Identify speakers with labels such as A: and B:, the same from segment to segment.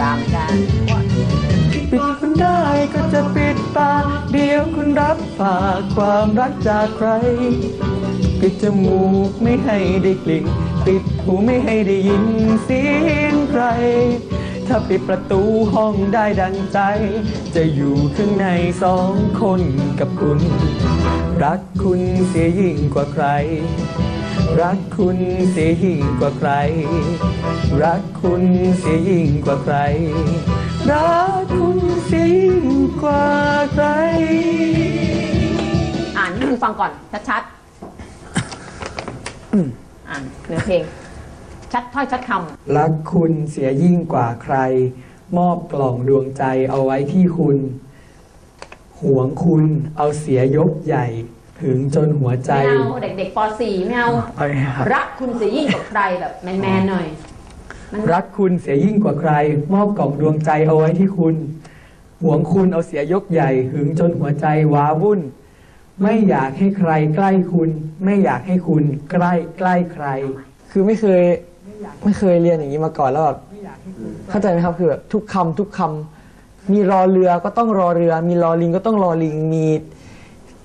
A: ตามกัน
B: ปิดคุณได้ก็จะปิดปากเดี๋ยวคุณรับฝากความรักจากใคร ปิดจมูกไม่ให้ได้กลิ่นปิดหูไม่ให้ได้ยินเสียงใคร ถ้าปิดประตูห้องได้ดังใจ จะอยู่ข้างในสองคนกับคุณ รักคุณเสียยิ่งกว่าใคร รักคุณเสียยิ่งกว่าใคร รักคุณเสียยิ่งกว่าใคร รักคุณเสียยิ่งกว่าใคร
A: อ่านให้คุณฟังก่อน ชัดๆอ่านเนื้อเพลง ชัดถ้อยชัดค
B: รักคุณเสียยิ่งกว่าใคร มอบกล่องดวงใจเอาไว้ที่คุณ หวงคุณเอาเสียยกใหญ่ ถึงจนหัวำใจ
A: ไม่เอาเด็กๆป .4 ไม่เอา
B: เอาไงครับ
A: รักคุณเสียยิ่งกว่าใครแบบแมนๆหน่อย มัน
B: รักคุณเสียยิ่งกว่าใคร มอบกล่องดวงใจเอาไว้ที่คุณ หวงคุณเอาเสียยกใหญ่ หึงจนหัวใจว้าวุ่น ไม่อยากให้ใครใกล้คุณ ไม่อยากให้คุณใกล้ใกล้ใคร
C: คือไม่เคยไม่เคยเรียนอย่างนี้มาก่อนแล้วแบบเข้าใจไหมครับคือแบบทุกคำทุกคำมีรอเรือก็ต้องรอเรือ มีรอลิงก็ต้องรอลิง มี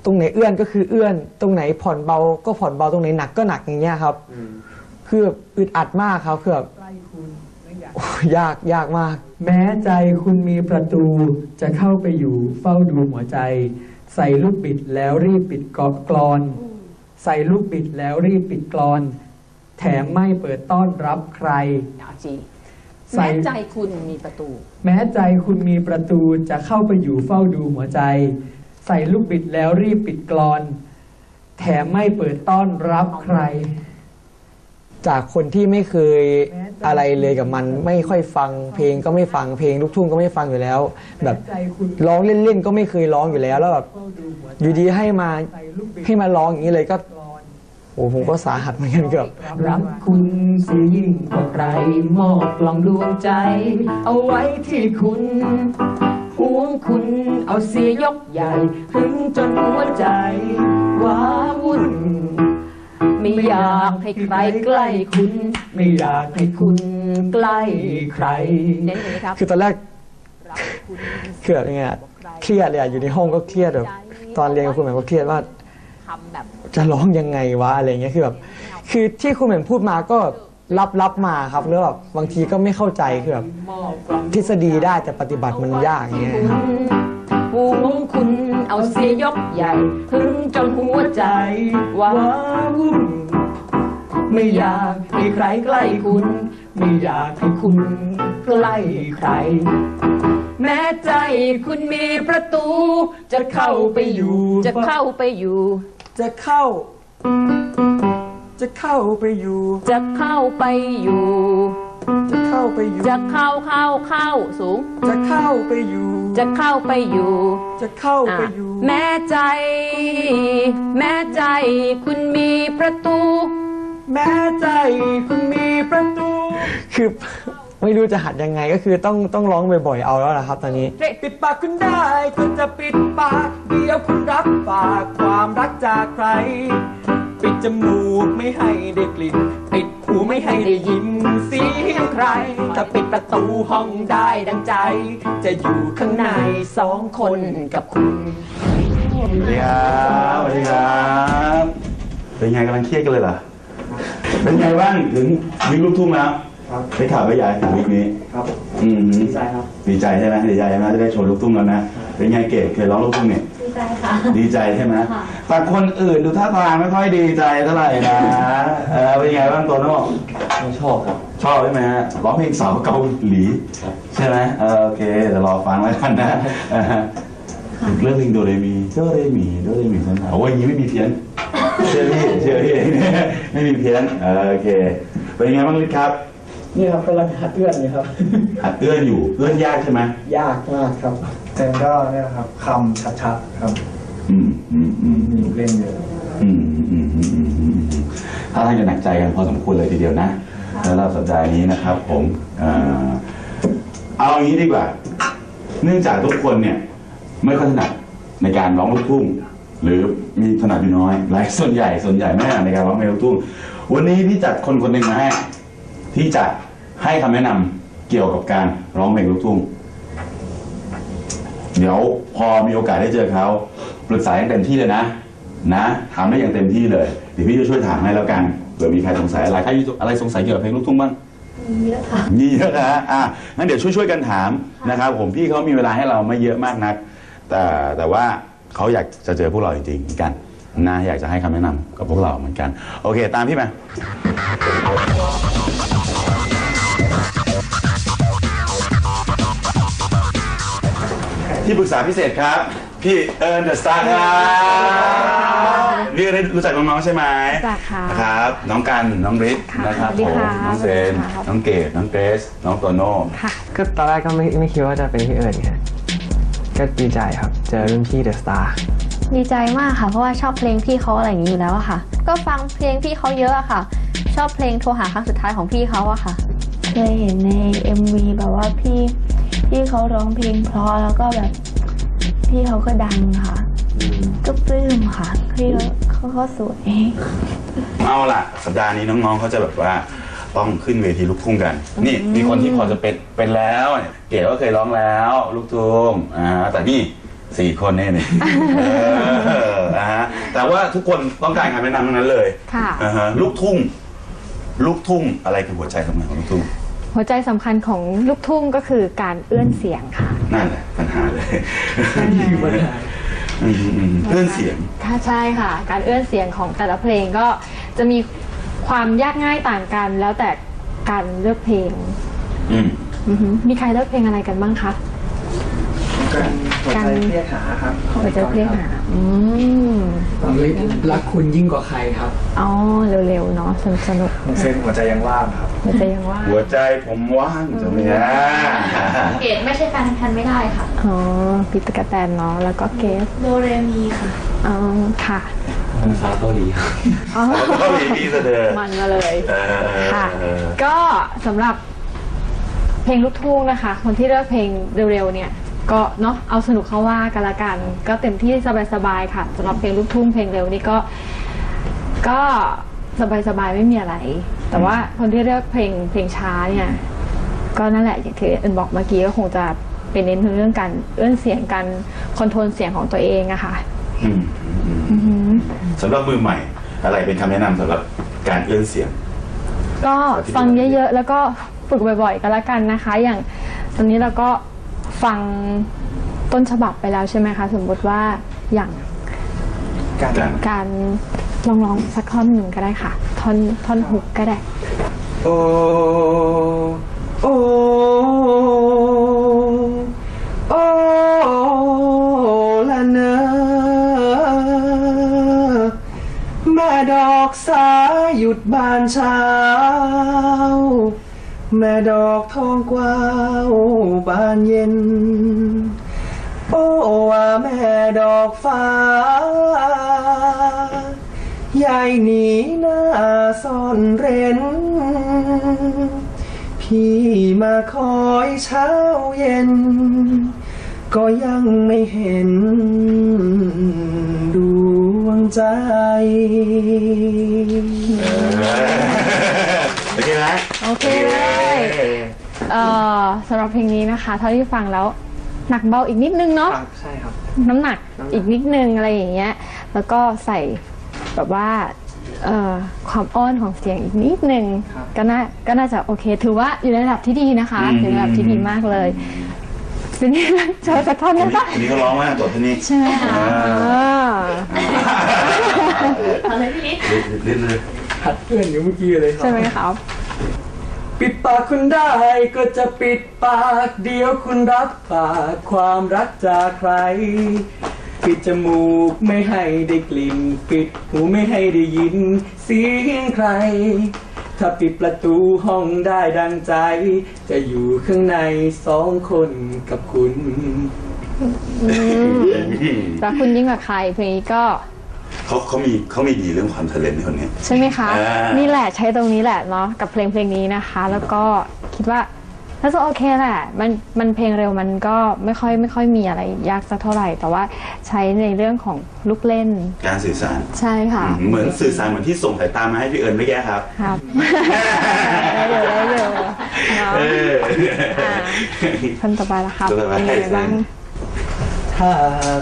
C: ตรงไหนเอื้อนก็คือเอื้อน ตรงไหนผ่อนเบาก็ผ่อนเบาตรงไหนหนักก็หนักอย่างเงี้ยครับคือแบบอึดอัดมากครับคือแบบโอ้ยยากยากมาก
B: แม้ใจคุณมีประตูจะเข้าไปอยู่เฝ้าดูหัวใจ ใส่ลูกบิดแล้วรีบปิดกกรอน ใส่ลูกบิดแล้วรีบปิดกรอน แถมไม่เปิดต้อนรับใคร
A: เอาจี
B: ใส่
A: แม้ใจคุณมีประตู
B: แม้ใจคุณมีประตูจะเข้าไปอยู่เฝ้าดูหัวใจ ใส่ลูกบิดแล้วรีบปิดกรอน แถมไม่เปิดต้อนรับใคร
C: จากคนที่ไม่เคยอะไรเลยกับมันไม่ค่อยฟัง เพลงก็ไม่ฟังเพลงลูกทุ่งก็ไม่ฟังอยู่แล้ว แบบ
B: ใจคุณ
C: ร้องเล่นๆก็ไม่เคยร้องอยู่แล้วแล้วแบบ
B: เฝ้าดูหัวใจ
C: อยู่ดีให้มา
B: ใส่ลูกบิด
C: ให้มาร้องอย่างนี้เลยก็
B: กรอน
C: โอ้ผมก็สาหัสเหมือนกันเกือบ
B: รักคุณเสียยิ่งกว่าใครมอบกล่องดวงใจ เอาไว้ที่คุณห่ วงคุณเอาเสียยกใหญ่ถึงจนหัวใจว้าวุ่น
A: ไม่อยากให้ใครใกล้คุณ
B: ไม่อยากให้คุณใกล้ใคร
A: เน้นเลยครับ
C: คือตอนแรก
A: รักคุณ
C: คือแบบยังไงอะเครียดเลยอะอยู่ในห้องก็เครียดแบบตอนเรียนกับคุณแหม่มก็เครียดว่า
A: ทำแบบ
C: จะร้องยังไงวะอะไรเงี้ยคือแบบคือที่คุณแหม่มพูดมาก็ รับรับมาครับแล้วแบบบางทีก็ไม่เข้าใจคือแบบทฤษฎีได้แต่ปฏิบัติมันยากอย่างเงี้ยครับ
A: ห่วงคุณเอาเสียยกใหญ่ ถึงจนหัวใจว่า
B: ว้าวุ่นไม่อยากให้ใครใกล้คุณ ไม่อยากให้คุณใกล้ใคร
A: แม้ใจคุณมีประตู จะเข้าไปอยู่ จะเข้าไปอยู่
C: จะเข้า จะเข้าไปอยู่
A: จะเข้าไปอยู่
C: จะเข้าไปอยู่
A: จะเข้าเข้าเข้าสูง
C: จะเข้าไปอยู่
A: จะเข้าไปอยู่
C: จะเข้า
A: อะ
C: ไปอยู่
A: แม้ใจ แม้ใจ คุณมีประตู
B: แม้ใจคุณมีประตู
C: คือไม่รู้จะหัดยังไงก็คือต้องต้องร้องบ่อยๆเอาแล้วนะครับ ตอนนี้
B: ปิดปากคุณได้ก็จะปิดปากเดียวคุณรับฝากความรักจากใคร ปิดจมูกไม่ให้ได้กลิ่นปิดหูไม่ให้ได้ยินเสียงใคร ถ้าปิดประตูห้องได้ดังใจ จะอยู่ข้างในสองคนกับคุณ
D: สวัสดีครับสวัสดีครับ เป็นไงกำลังเครียดกันเลยเหรอ เป็นไงบ้างถึงวิกลูกทุ่งแล้วได้ข่าวว่าย้ายถึงวิกนี้
E: ครับ
D: อืม
E: ดีใจครับ
D: ดีใจใช่ไหมดีใจใช่ไหมจะได้โชว์ลูกทุ่งแล้วนะ เป็นไงเกดเคยร้องลูกทุ่งเนี่ย
F: ดี ใจค่ะ
D: ดีใจใช่ไหม
F: ค่ะ
D: แต่คนอื่นดูท่าทางไม่ค่อยดีใจเท่าไหร่นะ เออเป็นไงบ้างโตโน่
E: ไม่ชอบครับ
D: ชอบใช่ไหมฮะ ร้องเพลงสาวเกาหลี ใช่ไหมเออโอเคเดี๋ยวรอฟังแล้วกันนะเออเรื่องเพลงโดเรมีโดเรมีโดเรมีสันโอ้ยอยางนี้ไม่มีเพี้ยน เชื่อพี่เชื่อพี่ไม่มีเพี้ยนเออโอเค เป็นยังไงบ้างลิศครับ
C: นี่ครับกำลังหัดเอื้อนอยู่ครับ
D: หัดเอื้อนอยู่เอื้อนยากใช่ไหม
C: ยากมากครับ
E: เพลงก็เนี่ยครับคำชัดๆครับ
D: อืมอืมอืม
E: มีลูกเล่นเยอะ
D: อืมอืมอืมอืมอืมถ้าท่างจะหนักใจกันพอสมควรเลยทีเดียวนะแล้วเราสัปดาห์นี้นะครับ ผมเอ่อเอาอย่างนี้ดีกว่า เนื่องจากทุกคนเนี่ย ไม่ค่อยถนัดในการร้องลูกทุ่งหรือมีถนัดอยู่น้อยหลายส่วนใหญ่ส่วนใหญ่ไม่ถนัดในการร้องเพลงลูกทุ่งวันนี้พี่จัดคนคนหนึ่งมาให้ที่จะให้คำแนะนำเกี่ยวกับการร้องเพลงลูกทุ่ง เดี๋ยวพอมีโอกาสได้เจอเขาปรึกษาอย่างเต็มที่เลยนะ นะถามได้อย่างเต็มที่เลย เดี๋ยวพี่จะช่วยถามให้แล้วกันเผื่อมีใครสงสัยอะไรใครมีอะไรสงสัยเกี่ยวกับเพลงลูกทุ่งบ้าง
F: เยอะค่ะ
D: มีเยอะนะฮะอะงั้นเดี๋ยวช่วยช่วยๆกันถามนะครับ ผมพี่เขามีเวลาให้เราไม่เยอะมากนัก แต่แต่ว่าเขาอยากจะเจอพวกเราจริงๆเหมือนกันนะอยากจะให้คำแนะนำกับพวกเราเหมือนกัน โอเค ตามพี่มา ที่ปรึกษาพิเศษครับ พี่เอิร์นเดอะสตาร์ครับนี่ได้รู้จักน้องๆใช่ไหม
F: รู้จักค่ะ
D: นะครับ น้องกันน้องริท
F: ค่ะ
D: นะครับ
F: สวัสดี
D: ผม
F: ค่ะ
D: น้องเซน
F: สวัสดีค่ะ
D: น้องเกดน้องเกรซน้องโตโน่
F: ค่ะ
G: ก็ตอนแรกก็ไม่ไม่คิดว่าจะเป็นพี่เอิญครับก็ดีใจครับ เจอรุ่นพี่เดอะสตาร์
F: ดีใจมากค่ะ เพราะว่าชอบเพลงพี่เขาอะไรอย่างนี้อยู่แล้วอะค่ะ ก็ฟังเพลงพี่เขาเยอะอะค่ะ ชอบเพลงโทรหาครั้งสุดท้ายของพี่เขาอะค่ะ
H: เคยเห็นใน MV แบบว่าพี่ พี่เขาร้องเพลงเพราะแล้วก็แบบพี่เขาก็ดังค่ะ ก็ปลื้มค่ะพี่เขาเขาก็สวย
D: เอาล่ะ สัปดาห์นี้น้องๆเขาจะแบบว่าต้องขึ้นเวทีลูกทุ่งกัน นี่มีคนที่พอจะเป็นเป็นแล้วเนี่ยเก๋ก็เคยร้องแล้ว ลูกทุ่งอ่าแต่นี่สี่คนเนี่ยนี่เอออ่าฮะแต่ว่าทุกคนต้องการคำแนะนำทั้งนั้นเลย
F: ค่ะ
D: อ่าฮะลูกทุ่ง ลูกทุ่งอะไรคือหัวใจสำคัญของลูกทุ่ง
F: หัวใจสำคัญของลูกทุ่งก็คือการเอื้อนเสียงค่ะ
D: นั่นแหละปัญหาเลยอืมอืมเพื่อนเสียง
F: ค่ะใช่ค่ะ การเอื้อนเสียงของแต่ละเพลงก็จะมีความยากง่ายต่างกัน แล้วแต่การเลือกเพลง
D: อืม
F: อือหือมีใครเลือกเพลงอะไรกันบ้างคะ
I: หัวใจเรียกหาครับ
F: หัวใจเพลงหาอืม
G: รักคุณยิ่งกว่าใครครับ
F: อ๋อ เร็วๆ เนาะสนุกสนุก
E: ของ เซนหัวใจยังว่างครับ
F: หัวใจยังว่า
D: หัวใจผมว่างจะไม่ได้
H: เกดไม่ใช่แฟนพันไม่ได้ค่ะ
F: อ๋อปีตะกะแตนเนาะแล้วก็เกส
H: โดเรมีค่ะ
F: อ๋อค่ะ
G: ภาษาเกาหลีครับ
F: อ๋อ
D: ก็มีพี่เสดอ
F: มันมาเลย
D: เออ
F: ค่ะ ก็สำหรับเพลงลูกทุ่งนะคะ คนที่เลือกเพลงเร็วๆเนี่ย ก็เนาะเอาสนุกเข้าว่ากันละกัน ก็เต็มที่สบายๆค่ะสำหรับเพลงลูกทุ่งเพลงเร็วนี่ก็ ก็ สบายๆไม่มีอะไร แต่ว่าคนที่เลือกเพลงเพลงช้าเนี่ยก็นั่นแหละอย่างที่เอิญบอกเมื่อกี้ก็คงจะเป็นเน้นเรื่องการเอื้อนเสียงการคอนโทรลเสียงของตัวเองอะค่ะ
D: อืมอืมสำหรับมือใหม่ อะไรเป็นคำแนะนำสำหรับการเอื้อนเสียง
F: ก็ฟังเยอะๆ แล้วก็ฝึกบ่อยๆก็แล้วกันนะคะ อย่างตอนนี้เราก็ฟังต้นฉบับไปแล้วใช่ไหมคะ สมมติว่าอย่าง
E: การ
D: การ
F: การ ลองร้องสักท่อนหนึ่งก็ได้ค่ะ ท่อนท่อนฮุกก็ได้
I: โอ้โอ้โอ้ละเนอแม่ดอกสาหยุดบานเช้า แม่ดอกทองกวาวบานเย็น โอ้ว่าแม่ดอกฟ้า ยายหนีหน้าซ่อนเร้น พี่มาคอยเช้าเย็น ก็ยังไม่เห็นดวงใจ
D: โอเคไหม
F: โอเคเลย เอ่อสำหรับเพลงนี้นะคะ เท่าที่ฟังแล้วหนักเบาอีกนิดนึงเนาะ
I: ใช่ครับ
F: น้ำหนักอีกนิดนึงอะไรอย่างเงี้ย แล้วก็ใส่ แบบว่าเอ่อความอ้อนของเสียงอีกนิดนึงก็น่าก็น่าจะโอเค ถือว่าอยู่ในระดับที่ดีนะคะอยู่ในระดับที่ดีมากเลยเป็นยังไงเจอสักท่อนได้ปะ
D: อันนี้เขาร้องว่าตัวที่นี่
F: ใช่ไหมคะ
D: อ่า
F: อ่า
H: อะไรพี่
D: เล่นเลย
I: หัดเพื่อนอยู่เมื่อกี้เลยครั
F: ใช่ไหมครับ
I: ปิดปากคุณได้ก็จะปิดปาก เดียวคุณรับปากความรักจากใคร ปิดจมูกไม่ให้ได้กลิ่น ปิดหูไม่ให้ได้ยิน เสียงใคร ถ้าปิดประตูห้องได้ดังใจ จะอยู่ข้างในสองคนกับคุณ
F: รักคุณยิ่งกว่าใครเพลงนี้ก็
D: เขาเขามีเขามีดีเรื่องความเทเลนต์คนนี้
F: ใช่ไหมคะ
D: อ่านี่
F: นี่แหละใช้ตรงนี้แหละเนาะกับเพลงเพลงนี้นะคะ แล้วก็คิดว่า น่าจะโอเคแหละมันมันเพลงเร็วมันก็ไม่ค่อยไม่ค่อยมีอะไรยากสักเท่าไหร่ แต่ว่าใช้ในเรื่องของลูกเล่น
D: การสื่อสาร
F: ใช่ค่ะ
D: เหมือนสื่อสารเหมือนที่ส่งสายตามาให้พี่เอิญเมื่อกี้ครับ
F: ครับได้เร็วได้เร็ว
D: เออ
F: อ่าท่านต่อไปละครับ
D: ต่อไป
F: เป็นยังไงบ้าง
B: ถ้าอืม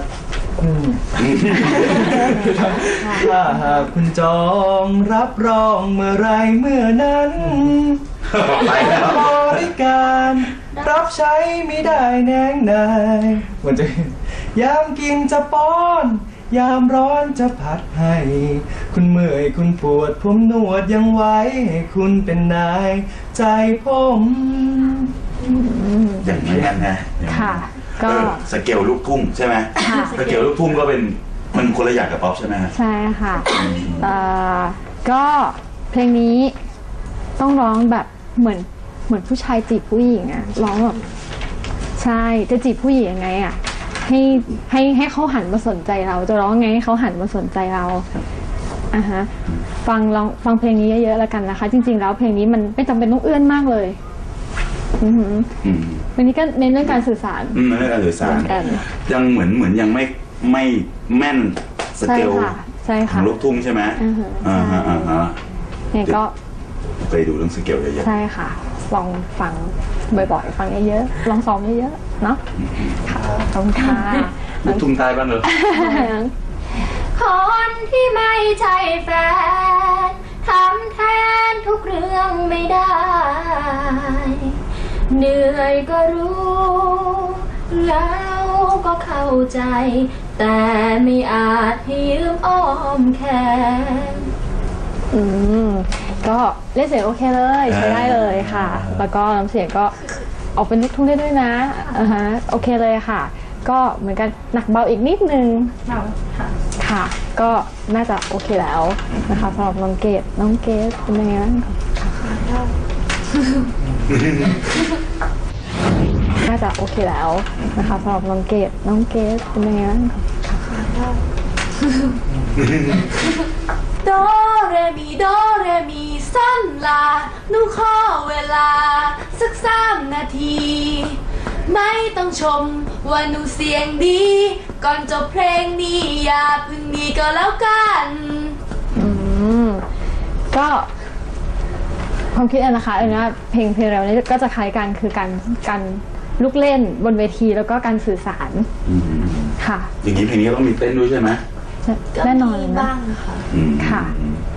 B: ถ้าหากคุณจองรับรองเมื่อไรเมื่อนั้น
D: ไปแล้ว
B: บริการ รับใช้ไม่ได้แนงนายมันจะยามกินจะป้อน ยามร้อนจะผัดให้ คุณเมื่อยคุณปวด ผมนวดยังไว้ให้คุณเป็นนาย ใจผม
D: อย่างนี้นนะอย่างนี้
F: ค่ะ ก็
D: เออสเกลลูกทุ่งใช่ไหม
F: ค่ะ
D: สเกลลูกทุ่งก็เป็นมันคนละอย่างกับป๊อปใช่ไหมฮะ
F: ใช่ค่ะเอ่อก็เพลงนี้ต้องร้องแบบเหมือนเหมือนผู้ชายจีบผู้หญิงอะร้องแบบใช่จะจีบผู้หญิงยังไงอะให้ให้ให้เขาหันมาสนใจเรา จะร้องไงให้เขาหันมาสนใจเราอะฮะฟังลองฟังเพลงนี้เยอะๆแล้วกันนะคะ จริง ๆ แล้วเพลงนี้มันไม่จำเป็นต้องเอื้อนมากเลย อือหือ
D: อืม
F: เพลงนี้ก็เน้นเรื่องการสื่อสาร
D: อืมนั่นเรื่องการสื่อสาร
F: เหมือนกัน
D: ยังเหมือนเหมือนยังไม่ไม่แม่นส
F: ใช่
D: เกล
F: ค่ะใช่
D: ขอ
F: ค่ะ
D: งลูกทุ่งใช่ไหม
F: อือฮึ
D: อ่าฮะอ่าฮะ
F: เนี่ยก็
D: ไปดูเรื่องสเกลเยอะ
F: ใช่ค่ะ ลองฟังบ่อยๆ ฟังเยอะๆ ลองซ้อมเยอะๆ เนาะค่ะขอบคุณค่ะ
D: ๆลูกทุ่งใต้บ้างเลย
H: คนที่ไม่ใช่แฟนทำแทนทุกเรื่องไม่ได้ เหนื่อยก็รู้ แล้วก็เข้าใจ แต่ไม่อาจให้ยืมอ้อมแขน
F: อืมก็เล่นเสียงโอเคเลยใช้ได้เลยค่ะ แล้วก็น้ำเสียงก็ออกเป็นลูกทุ่งได้ด้วยนะอ่าฮะโอเคเลยค่ะ ก็เหมือนกันหนักเบาอีกนิดนึงค่ะ ก็น่าจะโอเคแล้วนะคะสำหรับน้องเกดน้องเกดเป็นยังไงบ้างคะ น่าจะโอเคแล้วนะคะสำหรับน้องเกดน้องเกดเป็นยังไงบ้างคะ
H: โดเรมีโดเรมีสั้นลาหนูขอเวลา สักสามนาที ไม่ต้องชมว่าหนูเสียงดี ก่อนจบเพลงนี้อย่าเพึ่งดีก็แล้วกัน
F: อืมก็ ความคิดอันนะคะอันนี้เพลงเพลงเราเนี่ยก็จะคล้ายกันคือการการลูกเล่นบนเวทีแล้วก็การสื่อสาร
D: อืม
F: ค่ะ
D: อย่างนี้เพลงนี้ก็ต้องมีเต้นด้วยใช่ไหม
F: แน่นอน
H: ก็มี
F: นะ
H: บ้างค่ะ
D: อืม
F: ค่ะ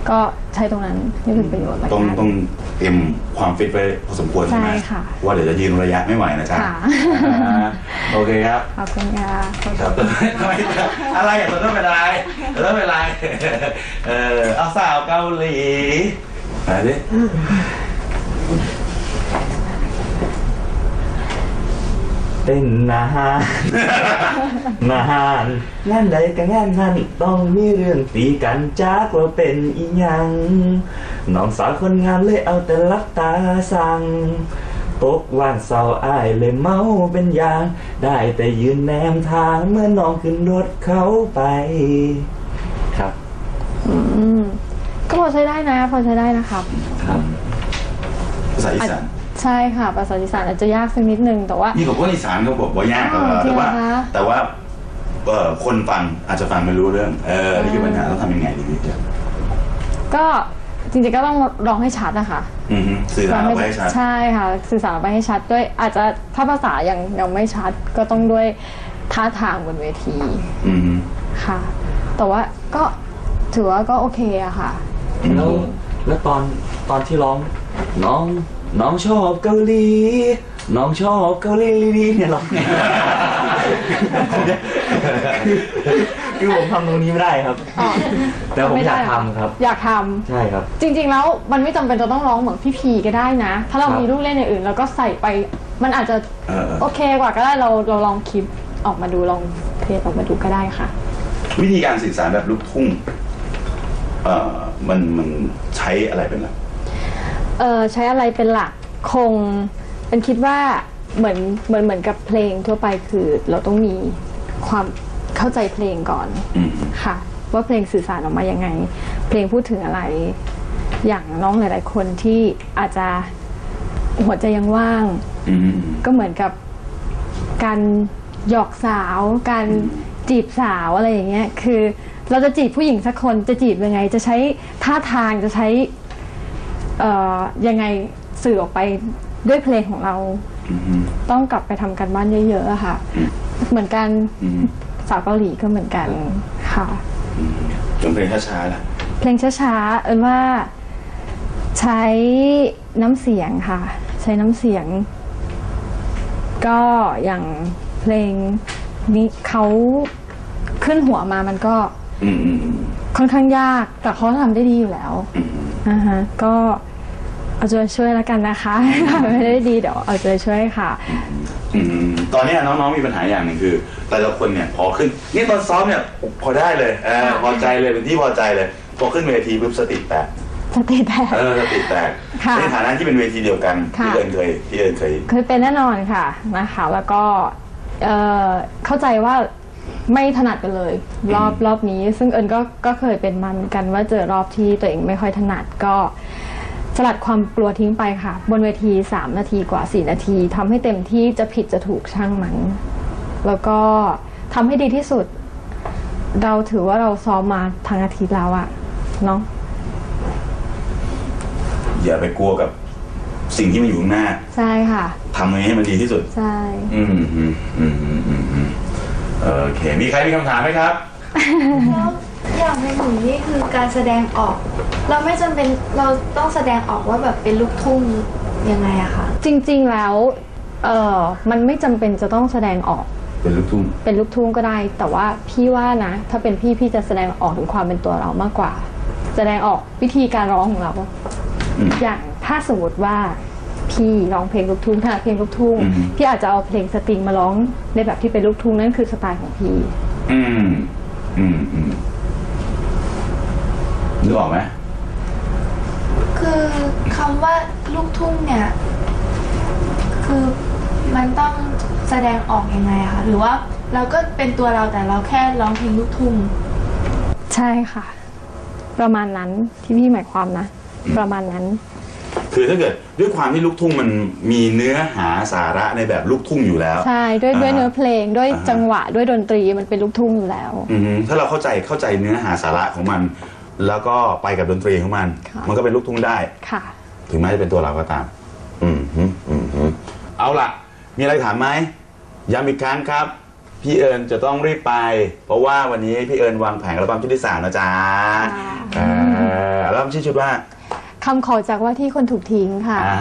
F: ก็ใช้ตรงนั้นนี่เป็นประโยชน์ละ
D: ต้อง
F: กัน
D: ต้องเตรียมความฟิตไว้พอสมควรใช่ไหม
F: ใช่ค่ะ
D: ว่าเดี๋ยวจะยืนระยะไม่ไหวนะจ๊ะ
F: ค่ะ
D: อ่าโอเคครับ
F: ขอบคุณค่ะ
D: ครับทำไมอะไรอะตัวต้องเป็นอะไรตัวต้องเป็นอะไร เออเอาสาวเกาหลีอะ ไรดิ
B: เต้นนานนานงานใดก็งานนั้นต้องมีเรื่องตีกันจากว่าเป็นอีหยังน้องสาวคนงานเลยเอาแต่ลับตาสั่งตกว่านเศร้าอายเลยเมาเป็นยาง ได้แต่ยืนแนมทางเมื่อน้องขึ้นรถเขาไป
F: อใช้ได้นะ พอใช้ได้นะครับ
B: ครับ
D: ภาษาอีสาน
F: ใช่ค่ะภาษาอีสานอาจจะยากสักนิดนึงแต่ว่า
D: นี่กับคนอีสานเขาบอกว่ายาก
F: อ้าว
D: แต่ว่า
F: จริงเหรอคะ
D: แต่ว่าเอ่อคนฟังอาจจะฟังไม่รู้เรื่อง เออนี่คือปัญหาต้องทำยังไงดีพี่เดียว
F: ก็จริงๆก็ต้องร้องให้ชัดนะคะ
D: อือฮึสื่อสารออกไปให้ชัด
F: ใช่ค่ะ สื่อสารออกไปให้ชัดด้วยอาจจะถ้าภาษายังยังไม่ชัดก็ต้องด้วยท่าทางบนเวที
D: อือฮึ
F: ค่ะ แต่ว่าก็ถือว่าก็โอเคอะค่ะ
B: แล้วแล้วตอนตอนที่ร้องน้องน้องชอบเกาหลี น้องชอบเกาหลีเนี่ยร้องไงคือผมทำตรงนี้ไม่ได้ครับ
F: อ๋อ
B: แต่ผม
F: ไม่
B: อ
F: ได้
B: ยาก
F: เหรอ
B: ทำครับ
F: อยากทำ
B: ใช่ครับ
F: จริง ๆ แล้วมันไม่จำเป็นจะต้องร้องเหมือนพี่พีก็ได้นะ ถ้าเรา
B: ครับ
F: มีลูกเล่นอย่างอื่นแล้วก็ใส่ไปมันอาจจะ
D: เออเออ
F: โอเคกว่าก็ได้เราเราลองคลิปออกมาดูลองเทสออกมาดูก็ได้ค่ะ
D: วิธีการสื่อสารแบบลูกทุ่ง เอ่อมันมันใช้อะไรเป็นหลัก
F: เออใช้อะไรเป็นหลักคงเป็นคิดว่าเหมือนเหมือนเหมือนกับเพลงทั่วไปคือเราต้องมีความเข้าใจเพลงก่อน
D: อืม
F: ค่ะ ว่าเพลงสื่อสารออกมายังไง เพลงพูดถึงอะไร อย่างน้องหลาย ๆ คนที่อาจจะหัวใจยังว่าง
D: อืม
F: ก็เหมือนกับการหยอกสาว การจีบสาวอะไรอย่างเงี้ย คือ เราจะจีบผู้หญิงสักคนจะจีบยังไง จะใช้ท่าทางจะใช้เอ่อยังไงสื่อออกไปด้วยเพลงของเรา
D: อืม
F: ต้องกลับไปทำกันบ้านเยอะๆอะค่ะ เหมือนกัน
D: อืม
F: สาวเกาหลีก็เหมือนกันค่ะ
D: จนเพลงช้าๆล่ะ
F: เพลงช้าๆเอิญว่าใช้น้ำเสียงค่ะ ใช้น้ำเสียง ก็อย่างเพลงนี้เขาขึ้นหัวมามันก็
D: อืมอืมอืม
F: ค่อนข้างยาก แต่เขาทำได้ดีอยู่แล้วอ่าฮะก็เอาใจช่วยแล้วกันนะคะ ไม่ได้ดีเดี๋ยวเอาใจช่วยค่ะ
D: อืมตอนเนี้ยน้องๆมีปัญหาอย่างหนึ่งคือ แต่ละคนเนี่ยพอขึ้นนี่ตอนซ้อมเนี่ยพอได้เลยเออพอใจเลยเป็นที่พอใจเลย พอขึ้นเวทีปุ๊บสติแตก
F: สติแตก
D: เออสติแตก
F: ค่ะ
D: ในฐานะที่เป็นเวทีเดียวกัน
F: ค่ะ
D: ที่เอิญเคยที่เอิญเคย
F: เคยเป็นแน่นอนค่ะนะคะ แล้วก็เอ่อเข้าใจว่า ไม่ถนัดกันเลย รอบรอบนี้ ซึ่งเอิญก็ก็เคยเป็นมาเหมือนกันว่าเจอรอบที่ตัวเองไม่ค่อยถนัดก็สลัดความกลัวทิ้งไปค่ะ บนเวที 3 นาทีกว่า 4 นาทีทำให้เต็มที่จะผิดจะถูกช่างมัน แล้วก็ทำให้ดีที่สุด เราถือว่าเราซ้อมมาทั้งอาทิตย์แล้วอะเนาะ
D: อย่าไปกลัวกับสิ่งที่มันอยู่ข้างหน้า
F: ใช่ค่ะ
D: ทำให้มันดีที่สุด
F: ใช่
D: อืมอืมอืมอืมอืมอืม โอเค มีใครมีคำถามไหมครับ
J: แล้วอย่างในหนูนี่คือการแสดงออก เราไม่จำเป็นเราต้องแสดงออกว่าแบบเป็นลูกทุ่งยังไงอะคะ
F: จริงๆแล้วเออมันไม่จำเป็นจะต้องแสดงออก
D: เป็นลูกทุ่ง
F: เป็นลูกทุ่งก็ได้ แต่ว่าพี่ว่านะ ถ้าเป็นพี่พี่จะแสดงออกถึงความเป็นตัวเรามากกว่า แสดงออกวิธีการร้องของเรา
D: อืม
F: อย่างถ้าสมมติว่า พี่ร้องเพลงลูกทุ่งถนัดเพลงลูกทุ่ง
D: อืม
F: พี่อาจจะเอาเพลงสตริงมาร้องในแบบที่เป็นลูกทุ่งนั่นคือสไตล์ของพี่
D: อืม อืมอืมนึกออกไหม
J: คือคำว่าลูกทุ่งเนี่ย คือมันต้องแสดงออกยังไงอะคะหรือว่าเราก็เป็นตัวเราแต่เราแค่ร้องเพลงลูกทุ่ง
F: ใช่ค่ะ ประมาณนั้นที่พี่หมายความนะ ประมาณนั้น
D: คือถ้าเกิดด้วยความที่ลูกทุ่งมันมีเนื้อหาสาระในแบบลูกทุ่งอยู่แล้ว
F: ใช่ด้วยด้วย
D: อ่า
F: เนื้อเพลงด้วย
D: อ่าฮะ
F: จังหวะด้วยดนตรีมันเป็นลูกทุ่งอยู่แล้ว
D: อืมถ้าเราเข้าใจเข้าใจเนื้อหาสาระของมัน แล้วก็ไปกับดนตรีของมัน
F: ค่ะ
D: มันก็เป็นลูกทุ่งได้
F: ค่ะ
D: ถึงแม้จะเป็นตัวเราก็ตาม อืมฮึอืมฮึเอาล่ะ มีอะไรถามไหมย้ำอีกครั้งครับพี่เอิญจะต้องรีบไป เพราะว่าวันนี้พี่เอิญวางแผงอัลบั้มชุดที่สามนะจ๊ะ
F: ค่ะ
D: เอ่ออัลบั้มชื่อชุดว่า
F: คำขอจากว่าที่คนถูกทิ้งค่ะ
D: อ่า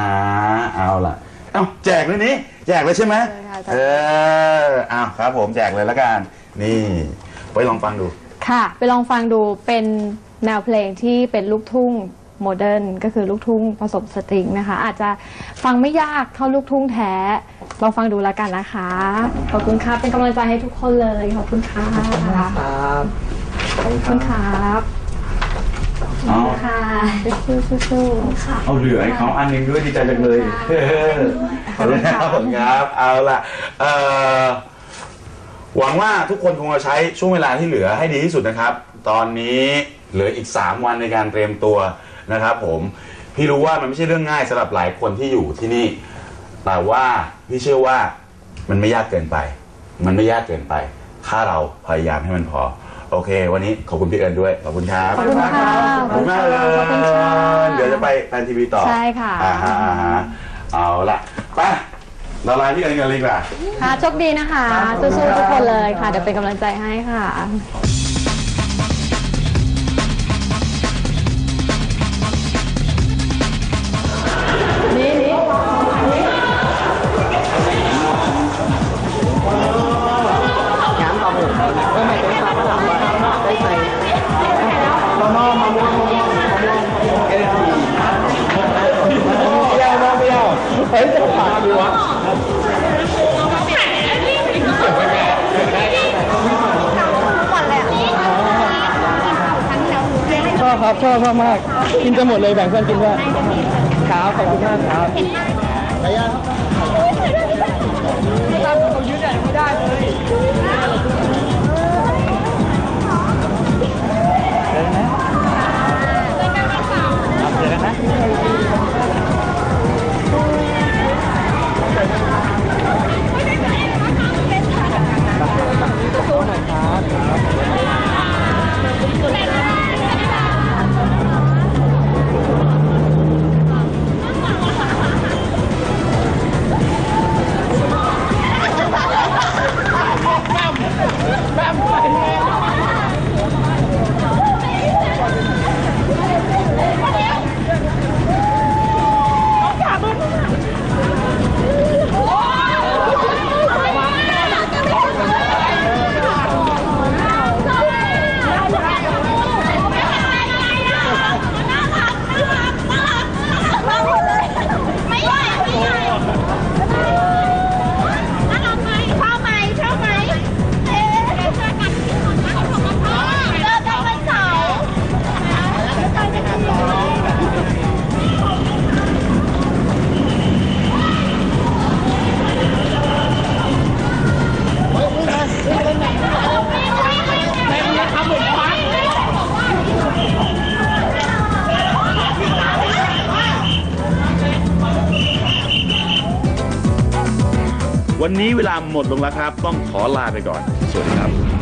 D: เอาล่ะเอ้าแจกเลยนี้ แจกเลยใช่ไหม
F: ใช่ค่ะแจก
D: เออเอาครับผมแจกเลยแล้วกัน นี่ไว้ลองฟังดู
F: ค่ะ ไปลองฟังดูเป็นแนวเพลงที่เป็นลูกทุ่งโมเดิร์นก็คือลูกทุ่งผสมสตริงนะคะ อาจจะฟังไม่ยากเท่าลูกทุ่งแท้ลองฟังดูแล้วกันนะคะ ขอบคุณค่ะเป็นกำลังใจให้ทุกคนเลย ขอบคุณค่ะ
C: ครับ
F: ขอบคุณครับ
D: เอา
F: ค่ะสู้ๆๆค่ะ
D: เอาเหลือให้เขาอันหนึงด้วยดีใจจังเลยเออขอบคุณครับผมครับเอาล่ะเอ่อหวังว่าทุกคนคงจะใช้ช่วงเวลาที่เหลือให้ดีที่สุดนะครับ ตอนนี้เหลืออีก 3 วันในการเตรียมตัวนะครับผม พี่รู้ว่ามันไม่ใช่เรื่องง่ายสำหรับหลายคนที่อยู่ที่นี่ แต่ว่าพี่เชื่อว่ามันไม่ยากเกินไป มันไม่ยากเกินไป ถ้าเราพยายามให้มันพอ โอเค วันนี้ขอบคุณพี่เอิญด้วย ขอบคุณครับ
F: ขอบคุณค่ะ
D: ขอบคุณมากเลย
F: ขอบคุณค่ะ
D: เดี๋ยวจะไปแฟนทีวีต่อ
F: ใช่ค่ะ
D: อ่าฮะอ่าฮะเอาละไปละลายพี่เอิญกันเลยดีกว่า
F: ค่ะโชคดีนะคะ สู้ๆทุกคนเลยค่ะ เดี๋ยวเป็นกำลังใจให้ค่ะ ยจะขาดดีวะ
C: ชอบครับชอบชอบมาก กินจะหมดเลยแบ่งเพื่อนกินด้วยครับขอบคุณมากครับ
D: เนี้เวลาหมดลงแล้วครับ ต้องขอลาไปก่อน สวัสดีครับ